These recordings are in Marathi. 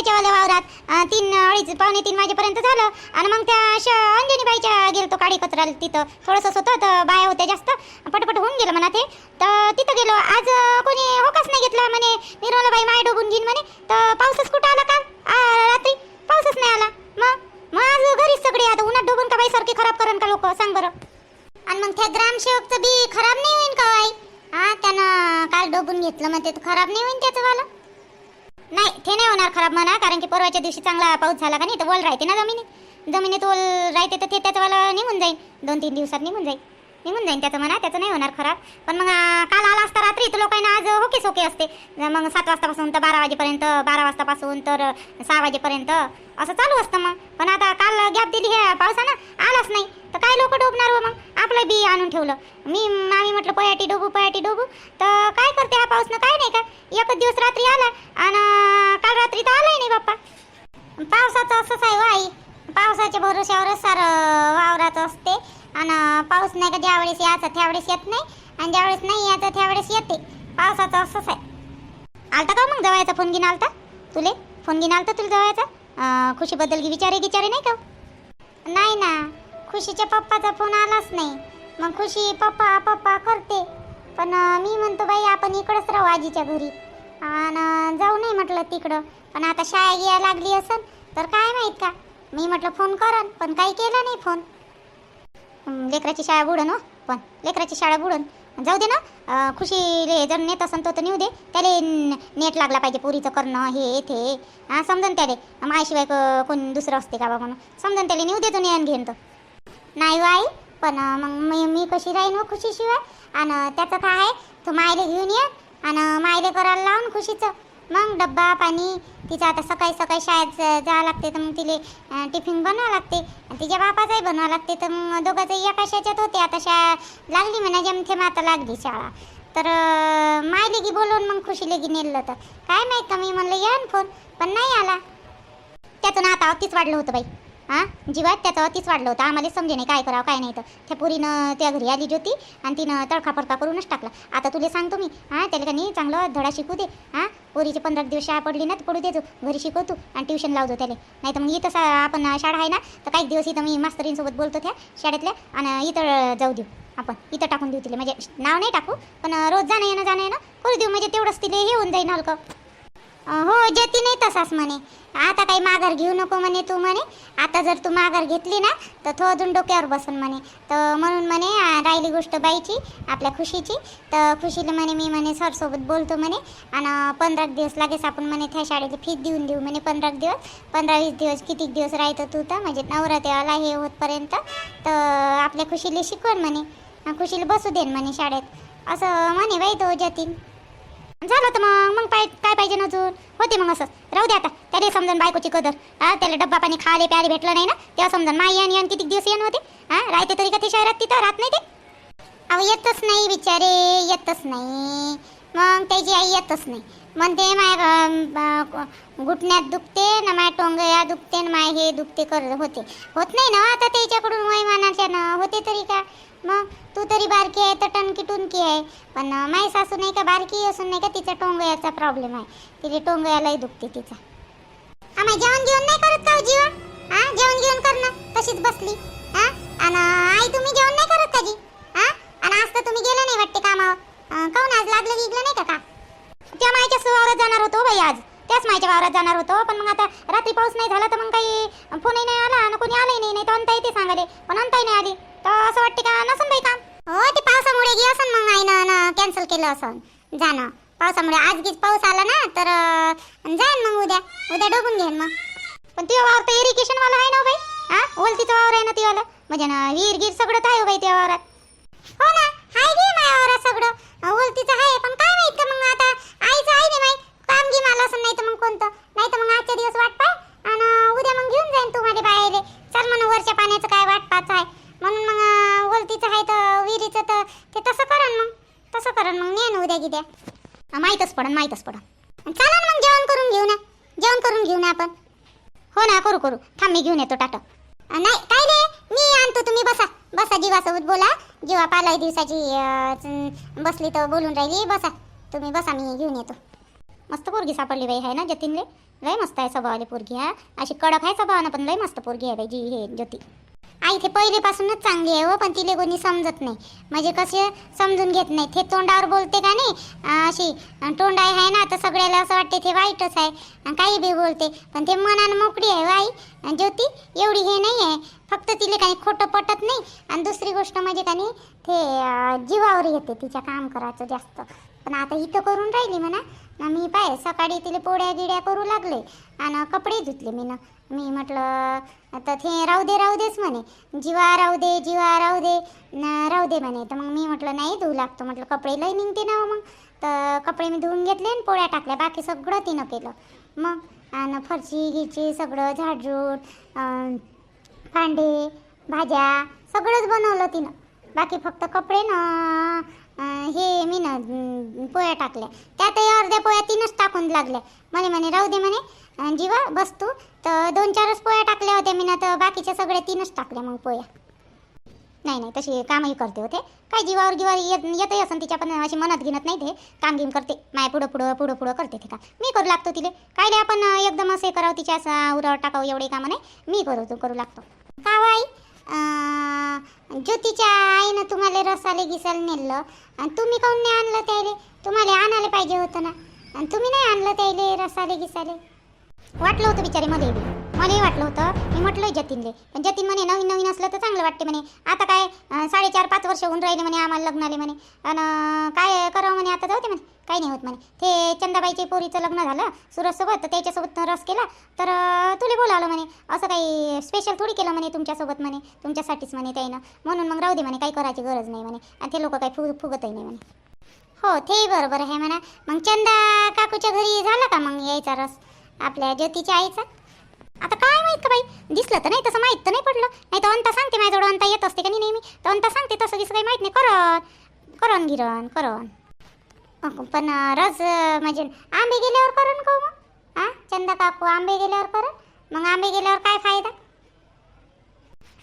त्याच्यावाल्या वावरात तीन अडीच पावणे तीन वाजेपर्यंत झालं. आणि मग त्या श अंजनी बाईच्या गेलो काडी कचरा तिथं. थोडंसं होतं तर बाया होत्या जास्त. पटपट होऊन गेलं म्हणा ते. तर तिथं गेलो. आज कोणी होकाच नाही घेतला म्हणे. निर्मला बाई माय डोबून घेईन म्हणे. तर पाऊसच कुठं आला काल आ, रात्री पाऊसच नाही आला. मग? मग आज घरीच सगळे. आता उन्हात डोबून का बाई सारखी खराब करण का लोक? सांग बरं. आणि मग त्या ग्रामसेवकचं बी खराब नाही होईन का आई? हा त्यानं काल डोबून घेतलं मग ते तर खराब नाही होईन त्याचं वाला? नाही ते नाही होणार खराब म्हणा कारण की परवाच्या दिवशी चांगला पाऊस झाला का नाही तर वल राहते ना जमिनीत जमिनीत ओल राहते तर ते त्याचंवाला निघून जाईल. दोन तीन दिवसात निघून जाईल. निघून जाईल त्याचं म्हणा त्याचं नाही होणार खराब. पण मग काल आला असता रात्री तर लोकांना आज होके सोके असते मग सात वाजतापासून तर बारा वाजेपर्यंत बारा वाजतापासून तर सहा वाजेपर्यंत असं चालू असतं मग. पण आता काल गॅप दिली ह्या पावसानं आलाच नाही. तर काय लोक डोबणार मग? आपलं बी आणून ठेवलं. मी मामी म्हटलं पयाटी डोबू पयाटी डोबू. तर काय करते हा पाऊसनं काय नाही का? एकच दिवस रात्री आला आणि रात्री तर आलाय नाही बाप्पा. पावसाचं असंच आहे हो आई. पावसाच्या भरोश्यावरच सारं वावरात असते. आणि पाऊस नाही का ज्यावेळेस यायचा त्यावेळेस येत नाही. आणि ज्यावेळेस नाही यायचं त्यावेळेस येते. पावसाचं असंच आहे. आलता का हो मग जवळचा फोन घेऊन आलता? तुले? फोन घेऊन आलता तुला जवळचा? खुशीबद्दल खुशीबद्दल विचारे विचारे नाही का हो? नाही ना. खुशीच्या पप्पाचा फोन आलाच नाही. मग खुशी पप्पा पप्पा करते. पण मी म्हणतो बाई आपण इकडंच राहू आजीच्या घरी. आणि जाऊ नाही म्हटलं तिकडं. पण आता शाळा गिया लागली असेल तर काय माहीत का? मी म्हटलं फोन करन पण काही केलं नाही फोन. लेकराची शाळा बुडन हो पण लेकराची शाळा बुडन. जाऊ दे ना खुशीले जर नेत असन तो तर नेऊ दे. त्याले नेट लागला पाहिजे पुरीचं करणं हे ते. हां समजन त्याले. मायाशिवाय कोण दुसरं असते का बा म्हणून. समजन त्याले नेऊ दे तो नेन घेन तो नाही हो आई पण मग मी मी कशी राहीन हो खुशीशिवाय? आणि त्याचं काय आहे तो मायले घेऊन ये आणि मायले करायला लावून खुशीचं. मग डब्बा पाणी तिचं आता सकाळी सकाळी शाळेत जावं लागते तर मग तिले टिफिन बनवावं लागते. आणि तिच्या बापाचाही बनवावं लागते तर मग दोघांचं एका शाच्यात होते. आता शाळा लागली म्हणा जमथे मग आता लागली शाळा. तर अं, मायले की बोलवून मग खुशीले की नेलं तर. काय माहीत का मी म्हणलं या फोन. पण नाही आला. त्यातून आता अतिच वाढलं होतं बाई. हां? जीवात त्याचं अतिच वाढलं होतं. आम्हाला समजे नाही काय करावं काय नाही तर. त्या पुरीनं त्या घरी आली ज्योती आणि तिनं तडकापडका करूनच टाकला. आता तुला सांगतो मी हां? त्याला का नाही चांगलं धडा शिकू दे हां? पोरीचे पंधरा दिवस शाळा पडली ना तर पडू देतो घरी शिकवतो आणि ट्युशन लावतो त्याला. नाही तर मग इथं सा आपण शाळा आहे ना तर काही दिवस इथं मी मास्तरींसोबत बोलतो त्या शाळेतल्या आणि इथं जाऊ देऊ. आपण इथं टाकून देऊ तिला. म्हणजे नाव नाही टाकू पण रोज जाणं येणं जाणं येणं करू देऊ. म्हणजे तेवढंच तिला हे होऊन जाईन हलकं. हो जती नाही तसाच म्हणे. आता काही माघार घेऊ नको म्हणे तू म्हणे. आता जर तू माघार घेतली ना तर तो अजून डोक्यावर बसून म्हणे. तर म्हणून म्हणे राहिली गोष्ट बाईची आपल्या खुशीची. तर खुशीला म्हणे मी म्हणे सरसोबत बोलतो म्हणे. आणि पंधरा दिवस लागेच आपण म्हणे त्या शाळेला फीस देऊन देऊ म्हणे पंधरा दिवस. पंधरा वीस दिवस किती दिवस राहतं तू तर? म्हणजे नवरात्याला हे होतपर्यंत. तर आपल्या खुशीला शिकवण म्हणे. खुशीला बसू देन म्हणे शाळेत. असं म्हणे बाई तो जतीन झालं तर मग. मग पाय काय पाहिजे ना अजून? होते मग असं. राहू दे आता. त्याला समजून बायकोची कदर. हा त्याला डब्बा पाणी खाले प्याले भेटलं नाही ना? तेव्हा समजून माई आणि आणि किती दिवस येण होते? हा राहते तरी का ते शहरात तिथं? राहत नाही ते? अहो येतच नाही बिचारे. येतच नाही. मग त्याची आई येतच नाही. म्हणते माय घुटण्यात दुखते ना माय टोंगया दुखते ना माय हे दुखते कर होते. होत नाही ना हो आता त्याच्याकडून वयमानाच्या ना? होते तरी का? मग तू तरी बारकी आहे तर टणकी टुनकी आहे. पण माई सासू नाही का बारकी असून नाही का तिचा टोंगयाचा प्रॉब्लेम आहे. तिची टोंगयालाही दुखते तिचा. आम्ही जेवण घेऊन नाही करत का हो जीवा? हा जेवण घेऊन करणं तशीच बसली. हा आणि आई तुम्ही जेवण नाही करत का जी हा आणि आज तर तुम्ही गेलं नाही वाटते कामावर? काऊन काहून आज लागलं गिगलं नाही का का? त्या मायच्या सुवावरात जाणार होतो बाई आज. त्याच मायच्या वावरात जाणार होतो. पण मग आता रात्री पाऊस नाही झाला तर मग काही फोनही नाही आला आणि कोणी आलंही नाही. नाही तर अंताई येते सांगाले. पण अंताही नाही आली. तर असं वाटते का? नसन बाई काम. हो ते पावसामुळे गे असन मग आईनं कॅन्सल केलं असन. जाणं पावसामुळे आज गीच पाऊस आला ना तर जाईन मग उद्या. उद्या डोबून घेईन मग. पण तुझ्या वावर तर इरिगेशन वाला आहे ना बाई? हा? ओलतीचं वावर आहे ना तुझ्याला म्हणजे ना विहीर गिर सगळं तर आहे हो बाई त्या वावरात. हो ना हाय गे माझ्या वावरात सगळं? ओलतीचं आहे पण काय माहीत का मग आता? आईचं आहे नाही माहीत काम घे मला असं नाही तर मग कोणतं? नाही तर मग आजच्या दिवस वाट पाय आणि उद्या माहीतच पडन चला ना मग जेवण करून घेऊ ना. जेवण करून घेऊ ना आपण. हो ना करू करू. थांब मी घेऊन येतो टाटा. नाही काय नाही मी आणतो तुम्ही बसा. बसा जीवासोबत बोला. जीवा पालाही दिवसाची बसली तर बोलून राहिली. बसा. तुम्ही बसा मी घेऊन येतो. मस्त पोरगी सापडली बाई आहे ना जतीनले? लय मस्त आहे स्वभावाली पोरगी हा. अशी कडक आहे स्वभावानं पण लय मस्त पोरगी आहे बाई जी हे ज्योती आई ते पहिलेपासूनच चांगली आहे हो पण तिले कोणी समजत नाही. म्हणजे कसे समजून घेत नाही ते तोंडावर बोलते का नाही? अशी तोंड आहे ना तर सगळ्याला असं वाटते ते वाईटच आहे. काही बी बोलते. पण ते मनानं मोकळी आहे हो आई. ज्योती एवढी हे नाही आहे. फक्त तिले काही खोटं पटत नाही. आणि दुसरी गोष्ट म्हणजे का नाही ते जीवावर येते तिच्या काम करायचं जास्त. पण आता इथं करून राहिली म्हणा. मी पाय सकाळी तिला पोळ्या गिड्या करू लागले आणि कपडे धुतले मी ना मी म्हटलं तर ते राहू दे राहू देच म्हणे. जीवा राहू दे जीवा राहू दे न राहू दे म्हणे. तर मग मी म्हटलं नाही धुऊ लागतो. म्हटलं कपडे लई निघते ना हो मग. तर कपडे मी धुवून घेतले आणि पोळ्या टाकल्या. बाकी सगळं तिनं केलं. मग आणि फरशी गिरची सगळं झाडझूड भांडे भाज्या सगळंच बनवलं तिनं. बाकी फक्त कपडे ना हे मी ना पोया टाकल्या. त्यातही अर्ध्या पोळ्या तीनच टाकून लागल्या. म्हणे म्हणे राहू दे म्हणे. जीवा बस तू. तर दोन चारच पोळ्या टाकल्या होत्या मी ना तर बाकीच्या सगळ्या तीनच टाकल्या मग पोया. नाही नाही तशी कामही करते होते. काय जीवावर गिवावर येत येतही असं तिच्या पण अशी मनात घेणत नाही ते. काम गिम करते. माय पुढं पुढं पुढं पुढं करते ते का मी करू लागतो तिले. काय आपण एकदम असे करावं तिच्या असं उरावर टाकावं एवढे कामं नाही. मी करू करू लागतो. ज्योतीच्या आईनं तुम्हाला रसाले गिसाले नेलं. आणि तुम्ही काऊन नाही आणलं त्याले? तुम्हाला आणायला पाहिजे होतं ना. आणि तुम्ही नाही आणलं त्याले रसाले गिसाले. वाटलं होतं बिचारे मला मलाही वाटलं होतं. मी म्हटलं जतीनले. पण जतीन म्हणे नवीन नवीन असलं तर चांगलं वाटते म्हणे. आता काय साडेचार पाच वर्ष होऊन राहिले म्हणे आम्हाला लग्न आले म्हणे. आणि काय करावं म्हणे आता जाऊ दे म्हणे. काही नाही होत म्हणे. ते चंदाबाईच्या पोरीचं लग्न झालं सूरजसोबत तर त्याच्यासोबत रस केला तर अं, तुला बोलावलं म्हणे. असं काही स्पेशल थोडी केलं म्हणे तुमच्यासोबत म्हणे तुमच्यासाठीच म्हणे त्याईनं. म्हणून मग राहू दे म्हणे काही करायची गरज नाही म्हणे. आणि ते लोक काही फुग फुगतही नाही म्हणे. हो तेही बरोबर आहे म्हणा. मग चंदा काकूच्या घरी झाला का मग यायचा रस? आपल्या ज्योतीच्या आईचा? आता काय माहीत का बाई? दिसलं तर नाही तसं माहीत तर नाही पडलं. नाही तर अंता सांगते माझ्याजवळ अंता येत असते का नाही नेहमी? तर अंता सांगते तसं दिसं काही माहीत नाही. करण करण गिरण करण. पण रस म्हणजे आंबे गेल्यावर करण का मग? हां चंदा काकू आंबे गेल्यावर करण? मग आंबे गेल्यावर काय फायदा?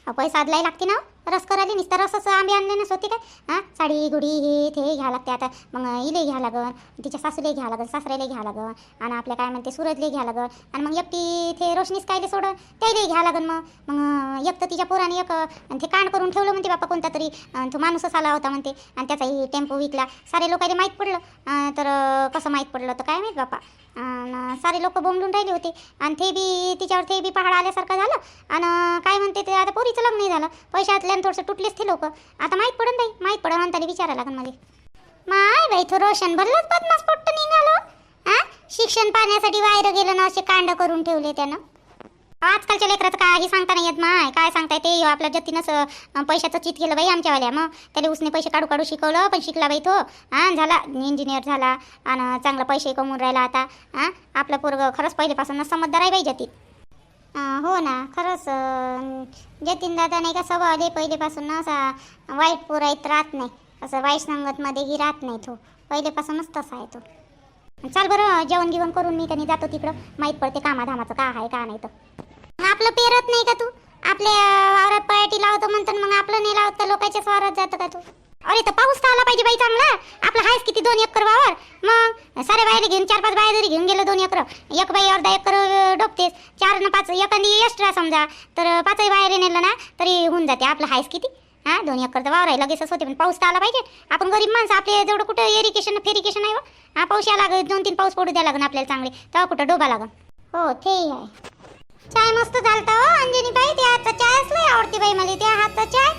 अहो, पैसा आदलाही लागते ना हो. रस करायला नुसतं रसच आंबे आणले नस होती काय? हां? साडी गुडी हे ते घ्या लागते आता. मग इले घ्या लागन. तिच्या सासूले घ्या लागन सासऱ्याला घ्या लागन. आणि आपल्या काय म्हणते सुरजले घ्या लागन. आणि मग एकटी ते रोशनीच कायले सोडं त्याला घ्या लागन मग. मग एक तर तिच्या पोराने एक ते कांड करून ठेवलं म्हणते बापा कोणता तरी. तो माणूसच आला होता म्हणते. आणि त्याचाही टेम्पो विकला. सारे लोकांना माहीत पडलं. तर कसं माहीत पडलं तर काय माहीत बापा? सारे लोक बोंबलून राहिले होते. आणि ते बी तिच्यावर ते बी पहाड आल्यासारखं झालं. आणि काय म्हणते ते आता पोरीचं लग्न नाही झालं. पैशातल्यानं थोडंसं तुटलेच ते लोक. आता माहीत पडन नाही माहीत पडन आणि त्याला विचारायला लागन मला. माय बाई तो रोशन भरलंच बदमास पोट्ट निघालो. हा शिक्षण पाहण्यासाठी बाहेर गेलं ना असे कांड करून ठेवले त्यानं. आजकालच्या लेकराचं काही सांगता नाही येत माय. काय सांगताय ते? आपल्या जतीनंच पैशाचं चित केलं बाई आमच्यावाल्या मग. त्याला उसने पैसे काढू काढू शिकवलं पण शिकला बाई तो. हां झाला. इंजिनियर झाला आणि चांगला पैसे कमवून राहिला आता. हां आपलं पोरग खरंच पहिलेपासूनच समजदार आहे बाई जतीन हो ना खरंच जतीन दादा नाही का स्वभावले पहिलेपासून असा वाईट पोराईत राहत नाही. असं वाईट संगतमध्येही राहत नाही तो. पहिलेपासूनच तसा आहे तो. चाल बरं जेवण गिवण करून मी त्यांनी जातो तिकडं. माहीत पडते कामाधामाचं का आहे का नाही तर. आपलं पेरत नाही का तू? आपल्या वावरात पयाटी लावतो म्हणतो मग आपलं नाही लावत का लोकांच्याच वावरात जातं का तू? अरे तर पाऊस तर आला पाहिजे बाई चांगला. आपला हायस किती दोन एकर वावर? मग सारे बाहेर घेऊन चार पाच बाया जरी घेऊन गेलो दोन एकर एक बाई अर्धा एकर अं, डोबतेस. चार न पाच एखादी एक्स्ट्रा समजा. तर पाचही बाहेर नेलं ना तरी होऊन जाते. आपलं हायस किती? हा दोन एकर तर वावर आहे लगेचच होते. पण पाऊस तर आला पाहिजे. आपण गरीब माणसं आपल्या जेवढं कुठं एरिकेशन फेरिकेशन आहे हा पाऊस यायला लागेल दोन तीन पाऊस पडू द्या लागन आपल्याला चांगले. तेव्हा कुठं डोबा लागन. हो ते आहे. चाय मस्त झालता हो अंजनी बाई त्या हातचा चायच लय आवडते बाई मला. त्या हातचा चाय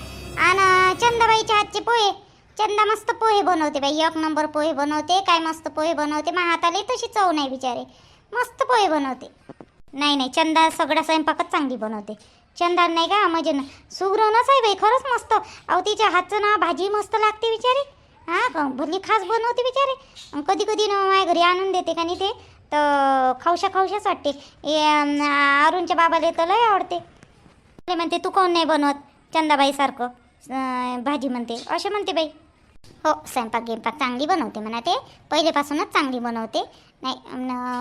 आणि चंदाबाईच्या हातचे पोहे. चंदा मस्त पोहे बनवते बाई. एक नंबर पोहे बनवते काय मस्त पोहे बनवते. मग हाताला तशी चव नाही बिचारे. मस्त पोहे बनवते. नाही नाही चंदा सगळा स्वयंपाकच चांगली बनवते. चंदा नाही का म्हणजे ना सुगरणच आहे बाई खरंच मस्त. अहो तिच्या हातचं ना भाजी मस्त लागते बिचारे. हा का भरली खास बनवते बिचारे. कधी कधी ना माझ्या घरी आणून देते का नाही ते. तर खाऊशा खाऊशाच वाटते अरुणच्या बाबाला तर लय आवडते. ते म्हणते तू कोण नाही बनवत? चंदाबाईसारखं भाजी म्हणते. असे म्हणते बाई. हो स्वयंपाक गेमपाक चांगली बनवते म्हणा ते. पहिलेपासूनच चांगली बनवते. नाही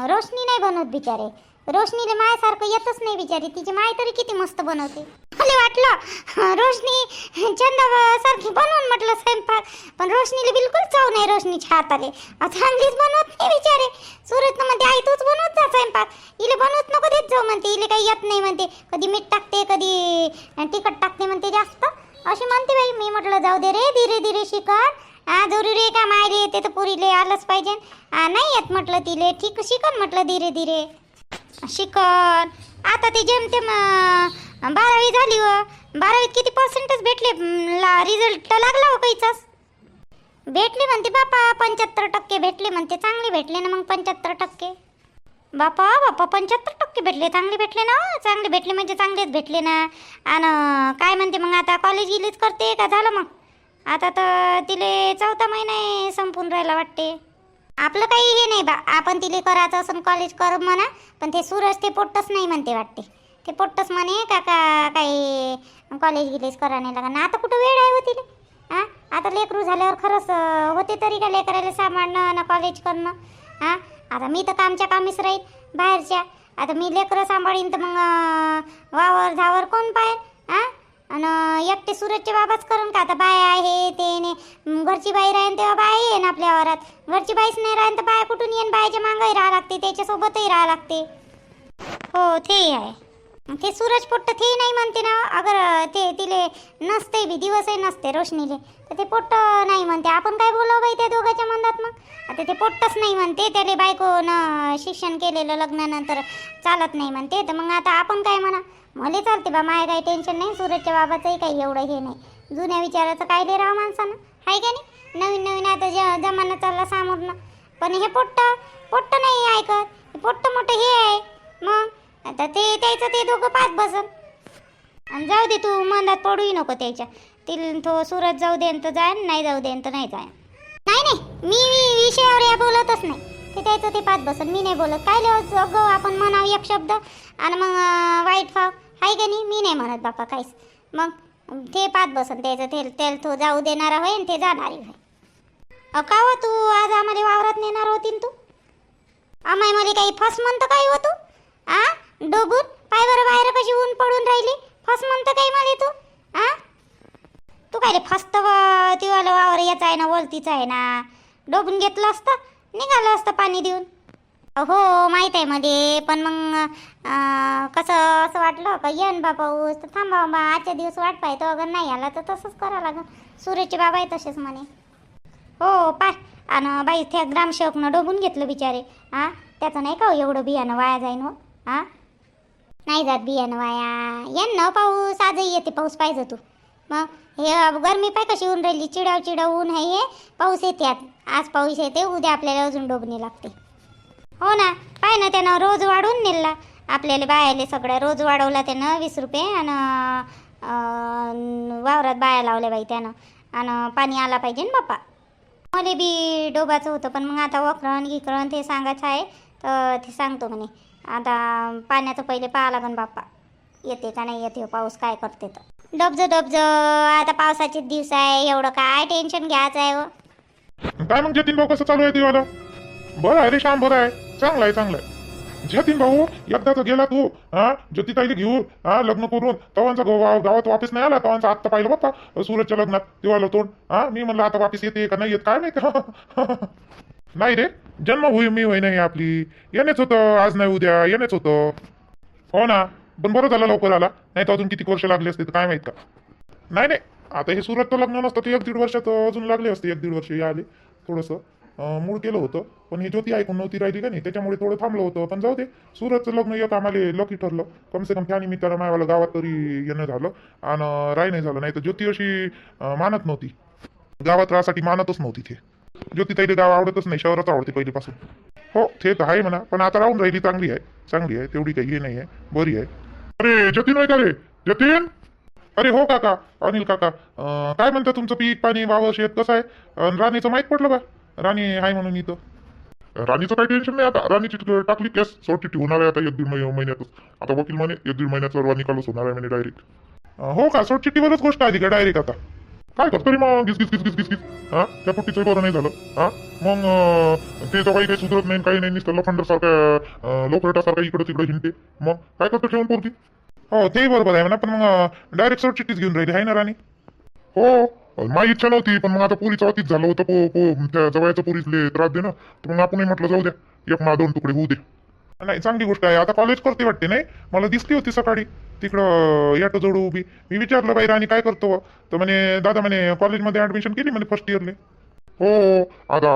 रोशनी नाही बनवत बिचारे. रोशनीले मायासारखं येतच नाही बिचारी. तिची माय तरी किती मस्त बनवते. मला वाटलं रोशनी चंदा सारखी बनवून म्हटलं स्वयंपाक. पण रोशनीला बिलकुल चव नाही रोशनीच्या हाताले. अहो, चांगलीच बनवत नाही बिचारे. सुरत म्हणते आई तूच बनवत जा स्वयंपाक. इले बनवत नको देत जाऊ म्हणते. इले काही येत नाही म्हणते. कधी मीठ टाकते कधी तिखट टाकते म्हणते जास्त. अशी म्हणते बाई मी म्हटलं जाऊ दे रे धीरे धीरे शिकत हा जरुरी आहे का मायले? येते तर पुरीले आलंच पाहिजे. नाही येत म्हटलं तिले. ठीक शिकन म्हटलं धीरे धीरे. शिकन. आता ते जेमतेम बारावी झाली व. बारावीत किती पर्सेंटेज भेटले? ला रिझल्ट लागला हो काहीचाच भेटले म्हणते बापा पंच्याहत्तर टक्के भेटले म्हणते. चांगले भेटले ना मग पंच्याहत्तर टक्के. बापा बापा पंच्याहत्तर टक्के भेटले. चांगले भेटले ना? चांगले भेटले म्हणजे चांगलेच भेटले ना. आणि काय म्हणते मग आता? कॉलेज गिलेज करते का? झालं मग? आता तर तिले चौथा महिना संपून राहिला वाटते. आपलं काही हे नाही बा आपण तिले करायचं असं कॉलेज कर म्हणा पण ते सूरज ते पोट्टच नाही म्हणते वाटते. ते पोट्टच म्हणे का काही कॉलेज गिलेज करा नाही लागणार. आता कुठं वेळ आहे हो तिले? हां? आता लेकरू झाल्यावर खरंच होते तरी का लेकराला सांभाळणं ना कॉलेज करणं? हां? आता मी तर कामच्या कामीच राहील बाहेरच्या. आता मी लेकरं सांभाळीन तर मग वावर झावर कोण पाहेल? आणि एकटे सूरजचे बाबाच करून का आता बाय आहे ते ने घरची बाई राहीन तेव्हा बाय येईन आपल्या वारात घरची बाईच नाही राहीन तर बाय कुठून येईन? बायच्या मागंही राहा लागते त्याच्यासोबतही राहा लागते. हो ते आहे. ते सूरज पोट्ट ते नाही म्हणते ना अगर ते तिले नसते बी दिवसही नसते रोशनीले तर ते पोट्ट नाही म्हणते. आपण काय बोलावं बाई त्या दोघांच्या मनात मग? आता ते पोट्टच नाही म्हणते त्याले बायकोनं शिक्षण केलेलं लग्नानंतर चालत नाही म्हणते तर मग आता आपण काय म्हणा? मला चालते बा माया काही टेन्शन नाही सूरजच्या बाबाचंही काही एवढं हे नाही. जुन्या विचाराचं काय दे राव माणसानं? आहे का नाही? नवीन नवीन आता ज जमाना चालला सामोरनं. पण हे पोट्ट पोट्ट नाही ऐकत. पोट्ट मोठं हे आहे. मग? आता ते त्याचं ते दोघं पाच बसन. आणि जाऊ दे तू मनात पडूही नको त्याच्या. तिल तो सूरज जाऊ दे तर जाय नाही जाऊ दे तर नाही जाय. नाही नाही. मी विषयावर या बोलतच नाही. ते त्याचं ते पाच बसन. मी नाही बोलत. काय लिहायचं अगं आपण म्हणावं एक शब्द. आणि मग वाईट फाव आहे का नाही मी नाही म्हणत बापा काहीच. मग ते पाच बसन त्याचं ते तेल तो जाऊ देणारा होय ते जाणारी होय. अ का हो तू? आज आम्हाला वावरात नेणार होती तू? आम्हाला मला काही फस म्हणतं काही हो तू? आ? डोबून? पाय बरं बाहेर कशी ऊन पडून राहिली? फस म्हणतं काही मला तू? आ? तू काय रे फस्त तिवाला वावर याचा आहे ना वलतीचा आहे ना? डोबून घेतलं असतं निघालं असतं पाणी देऊन. हो माहीत आहे मध्ये पण मग कसं असं वाटलं का येन बा पाऊस तर थांबा बा आजच्या दिवस वाट पाहिजे अगर नाही आला तर तसंच करावं लागेल. सूर्याचे बाबा आहे तसेच म्हणे. हो पाय. आणि बाई त्या ग्रामसेवकनं डोबून घेतलं बिचारे. हा त्याचं नाही का हो एवढं बियाणं वाया जाईन हो? हा नाही जात बियाणं वाया. येन ना पाऊस आजही येते पाऊस पाहिजे तू. मग हे गरमी पाय कशी ऊन राहिली? चिडाव चिडाव ऊन आहे हे. पाऊस येते आज पाऊस येते उद्या आपल्याला अजून डोबणी लागते. हो ना. पाय ना त्यानं रोज वाढून नेला. आपल्याला बायाले सगळं रोज वाढवला त्यानं वीस रुपये आणि वावरात बाया लावल्या बाई त्यानं. आणि पाणी आला पाहिजे ना बाप्पा. मला बी डोबाचं होतं पण मग आता वक्रण गिकरण ते सांगायचं आहे तर ते सांगतो म्हणे. आता पाण्याचं पहिले पाहा लागन बाप्पा. येते का नाही येते पाऊस काय करते तर. डबज डबज आता पावसाचे दिवस आहे एवढं काय टेन्शन घ्यायचं आहे हो. काय मग जतीन भाऊ कसं चालू आहे दिवाला बरं आहे रे शाम बरं आहे. चांगलं आहे चांगलं आहे. जतीन भाऊ एकदा तर गेला तू हो. हा ज्योतिताईला घेऊन हा लग्न करून. तवांचा गाव गावात वापस नाही आला तवांचा आत्ता पाहिलं बाप्पा सूरजच्या लग्नात दिवाला तोंड. हा मी म्हणलं आता वापस येते का नाही येत? काय माहिती? नाही रे जन्म होई नाही आपली. येणेच होतं आज नाही उद्या येणेच होतं. हो ना पण बरं झालं लवकर आला. नाही तर अजून किती वर्ष लागले असते तर काय माहीत का? नाही नाही आता हे सुरत तर लग्न नसतं ते एक दीड वर्षात अजून लागले असते एक दीड वर्ष हे आले थोडंसं मूळ केलं होतं. पण ही ज्योती ऐकून नव्हती राहिली का नाही? त्याच्यामुळे थोडं थांबलं होतं. पण जाऊ दे सुरतचं लग्न एक आम्हाला लकी ठरलं. कम से कम त्या निमित्तानं मायवाला गावात तरी येणं झालं. आणि राय नाही झालं. नाही तर ज्योती अशी मानत नव्हती. गावात राहासाठी मानतच नव्हती ते. ज्योती ताईले गाव आवडतच नाही शहरात आवडते पहिलीपासून. हो ते तर आहे म्हणा. पण आता राहून राहिली चांगली आहे. चांगली आहे. तेवढी काही हे नाही आहे बरी आहे. अरे जतीन आहे का रे? जतीन? अरे हो काका. अनिल काका. काय म्हणता तुमचं पीक पाणी वावर शेत कसं आहे? राणीचं माहीत पडलं का? राणी आहे म्हणून इथं. राणीचं काही टेन्शन नाही आता. राणीची टाकली केस सोडचिट्टी होणार आहे आता एक दीड महिन्यातच. आता वकील म्हणे एक दीड महिन्यात सर्व निकालच होणार आहे म्हणे डायरेक्ट हो का? सोडचिट्टीवरच गोष्ट आली का डायरेक्ट आता? काय करतो रे मग? गिस गिस गिस गिस गिस गिस हा? त्या पोट्टीचं बरं नाही झालं. हा? मग ते जवाई काही सुधरत नाही काही नाही नुसतं लफंडर सारखा लोकरेटासारखा इकडं तिकडं हिंडते. मग काय करतो ठेवून पोरती हो ते बरोबर आहे म्हणा पण मग डायरेक्ट सोड चिठ्ठीच घेऊन राहिली आहे ना राणी? हो. माझी इच्छा नव्हती पण मग आता पुरीचं अतीच झालं होतं पो पो त्या जवळच्या पुरीतले त्रास दे ना. तर मग आपणही म्हटलं जाऊ द्या एक ना दोन तुकडे होऊ दे. नाही चांगली गोष्ट आहे. आता कॉलेज करते वाटते नाही? मला दिसली होती सकाळी. तिकडं याटो जोडू उभी. मी विचारलं बाई राणी काय करतो? तर म्हणे दादा म्हणे कॉलेजमध्ये ऍडमिशन केली म्हणे फर्स्ट इयरले हो. आता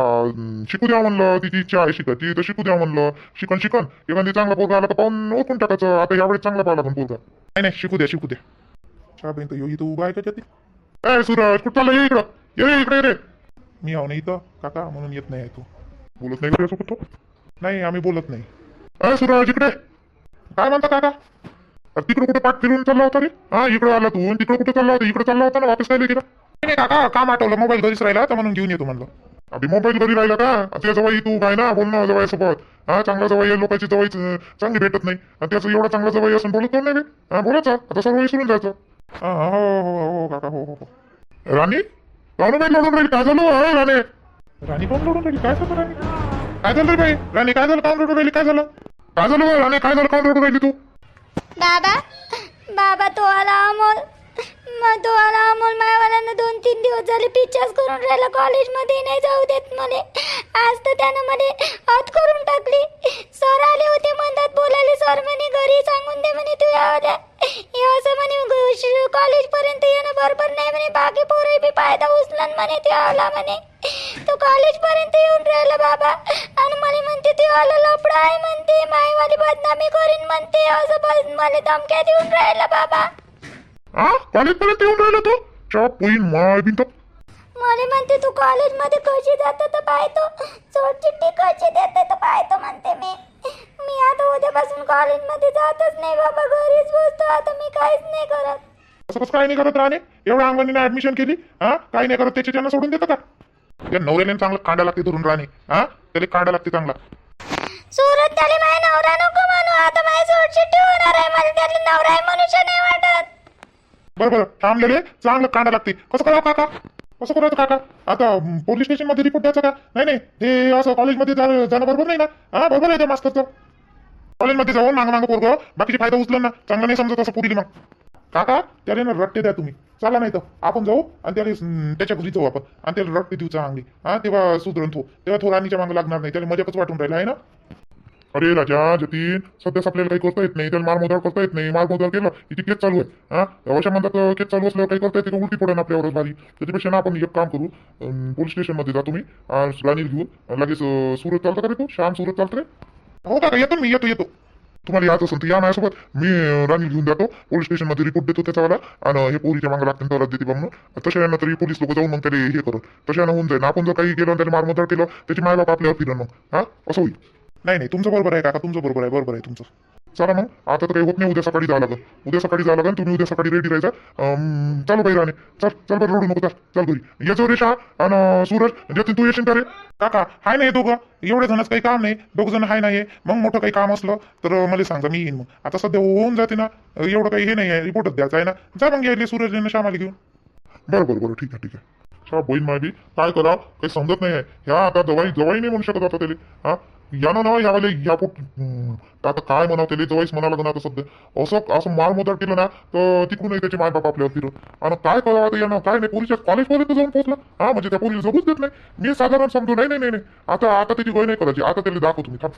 शिकू द्या म्हणलं तिची इच्छा आहे शिकायची तर शिकू द्या म्हणलं. शिकन शिकन. एखादी चांगला पोरगा आला तर पाहून ओळखून टाकायचं. आता यावेळेस चांगला पाहिला पण पोरगा. नाही नाही शिकू द्या शिकू द्या. चहा बहीण तर इथं उभा आहे का त्याची ए सूरज कुठं चालला ये इकडं? ये इकडे ये रे. मी आहो ना इथं. काका म्हणून येत नाही आहे तू. बोलत नाही का त्यासोबत तो? नाही आम्ही बोलत नाही. अरे सूरज इकडे. काय म्हणता काका? अरे तिकडे कुठे पाठ फिरून चालला होता रे? हा इकडे आला तू तिकडे कुठे चालला होता? इकडे चालला होता ना वापस काय गेला नाही काका काम आठवलं. मोबाईल घरीच राहिला तर म्हणून घेऊन येतो म्हणलं. अभि मोबाईल घरी राहिला का? त्या जवळ तू काय ना? बोल ना जवळ सोबत हा चांगला जवळ आहे लोकांची जवळ चांगली भेटत नाही. आणि त्याचं एवढा चांगला जवळ असून बोलत नाही? हा बोलायचा आता सर्व विसरून जायचं. हो हो हो काका हो हो राणी राणू बाई लढून राहील काय झालं हा, राणे राणी कोण लढून राहिली काय झालं राणी काय झालं रे बाई राणी काय झालं काम रडून राहिली काय झालं काय झालं बा, राणे काय झालं काम रडून राहिली तू बाबा बाबा तो आला अमोल मग तो आला अमोल मायावाल्यानं दोन तीन दिवस झाले पिक्चर्स करून राहिला कॉलेजमध्ये नाही जाऊ देत मला आज तर त्यानं मला आत करून टाकली. सर आले होते म्हणतात बोलायला सर म्हणे घरी सांगून दे म्हणे तू यावल्या हे असं म्हणे कॉलेजपर्यंत येणं बरोबर नाही म्हणे बाकी पोरही बी फायदा उचलन म्हणे ते आला म्हणे. तो कॉलेजपर्यंत येऊन राहिला बाबा. आणि मला म्हणते ते आला लफडा आहे म्हणते मायवाली बदनामी करीन म्हणते असं मला धमक्या देऊन राहिला बाबा. हा कॉलेज पर्यंत येऊन राहिला तू. च्या पोईन बिन तर मला म्हणते तू कॉलेजमध्ये कशी जातो तर पाहतो चिठ्ठी कशी देते तर पाहतो म्हणते मी. मी आता उद्यापासून कॉलेजमध्ये जातच नाही बाबा. घरीच बसतो. आता मी काहीच नाही करत. असं कसं काय नाही करत राणे. एवढ्या अंगणीने ऍडमिशन केली हा काही नाही करत त्याच्या त्यांना सोडून देतं का? त्या नवऱ्याने चांगलं कांडा लागते धरून राणे हा त्याला कांडा लागते चांगला. सुरत त्याला माझ्या नवरा नको म्हणू. आता माझी चोट चिठ्ठी होणार आहे. मला त्यातला नवरा आहे मनुष्य नाही वाटत. बरोबर थांबलेले चांगलं कांडा लागते. कसं करावं काका? कसं करायचं काका? आता पोलीस स्टेशनमध्ये रिपोर्ट द्यायचा का? नाही नाही. हे असं कॉलेजमध्ये जाणं बरोबर नाही ना? हा बरोबर आहे त्या मास्तरचं कॉलेजमध्ये जाऊन मागं मागं पोरगं बाकीचे फायदा उचलं ना. चांगलं नाही समजत असं पुरील मग. काका त्याला ना रट्टे द्या तुम्ही. चला नाही तर. आपण जाऊ आणि त्याला त्याच्या घरी जाऊ आपण. आणि त्याला रट्टे देऊ चांगली. हा तेव्हा सुधरण तो तेव्हा थोडा राणीच्या मागं लागणार नाही. त्याला मजाकच वाटून राहिला आहे ना? अरे राजा जतीन सध्याच आपल्याला काही करता येत नाही. त्याला मारमोदार करता येत नाही. मारमोदार केलं की केस चालू आहे. हा? अशा म्हणतात केस चालू असल्यावर काही करता येते का? उलटी पडेल आपल्यावरच भारी. त्याच्यापेक्षा ना आपण एक काम करू. पोलीस स्टेशनमध्ये जा तुम्ही. आणि घेऊन. आणि लगेच सुरत चालतं का रे तू? श्याम सुरत चालतं रे? हो का येतो मी येतो येतो. तुम्हाला यायचं असेल तर या माझ्यासोबत. मी राणी घेऊन जातो. पोलीस स्टेशनमध्ये रिपोर्ट देतो त्याच्यावाला. आणि हे पोरीच्या मागं लागते त्याला देते बा म्हणून. तशा तरी पोलीस लोक जाऊन मग त्याला हे करत तशा होऊन जाईल. आपण जर काही केलं त्याला मारमोदार केलं त्याची मायबाप आपल्यावर फिरणं हा? असं होईल. नाही नाही तुमचं बरोबर आहे काका तुमचं बरोबर आहे बरोबर आहे तुमचं. चला मग आता तर काही होत नाही उद्या सकाळी जावं लागेल. उद्या सकाळी जावं लागेल तुम्ही उद्या सकाळी रेडी राहायचा. चालू बाई राणे. चल चल बरं रडू नको चल चल घरी. याचो रे शहा आणि सूरज जतीन तू येशील का रे? काका हाय नाही दोघं. एवढे जणच काही काम नाही. दोघ जण हाय नाही मग मोठं काही काम असलं तर मला सांगा मी येईन मग. आता सध्या होऊन जाते ना एवढं काही हे नाही आहे. रिपोर्टच द्यायचा आहे ना. जा मग यायले सूरज आणि श्यामाला घेऊन. बरं बरं बरं ठीक आहे ठीक आहे. बहीण माझी काय करा काही समजत नाही आहे. ह्या आता जवाई जवाई नाही म्हणू शकत आता त्याला. हा? या ना यावेळेला या पोट आता काय म्हणावं त्याला जवाईच म्हणा लागणार आता सध्या. असं असं मारमोदार केलं ना तर तिकडूनही त्याचे माय बाप आपल्यावर फिरत. आणि काय करावं आता यानं? काय नाही पोलीसच्या कॉलेजपर्यंत जाऊन पोहोचला हा म्हणजे त्या पोलीस जगूच देत नाही. मी साधारण समजू नाही नाही नाही नाही. आता आता त्याची गोय नाही करायची. आता त्याला दाखवतो तुम्ही थांब.